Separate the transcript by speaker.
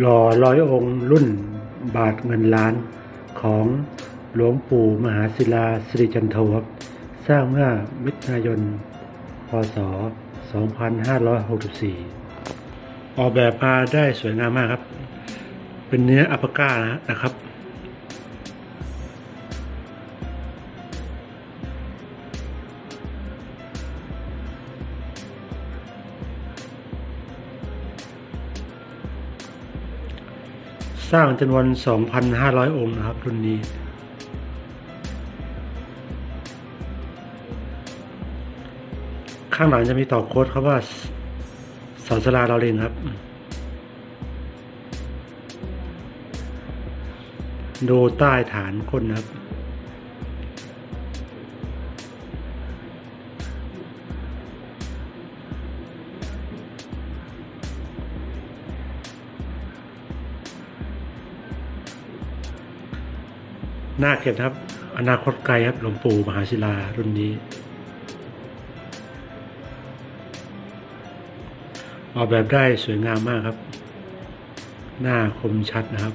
Speaker 1: หล่อร้อยองค์รุ่นบาทเงินล้านของหลวงปู่มหาศิลาสิริจันโทครับสร้างเมื่อมิถุนายน พศ 2564 ออกแบบมาได้สวยงามมากครับ เป็นเนื้ออัปปาก้านะครับ สร้างจำนวน 2,500 องค์นะครับรุ่นนี้ ข้างหลังจะมีต่อโค้ดครับว่าสาวสลาเราเรนครับ ดูใต้ฐานคนนะครับ หน้าเก็บนะครับ อนาคตไกลครับหลวงปู่มหาศิลารุ่นนี้ ออกแบบได้สวยงามมากครับ หน้าคมชัดนะครับ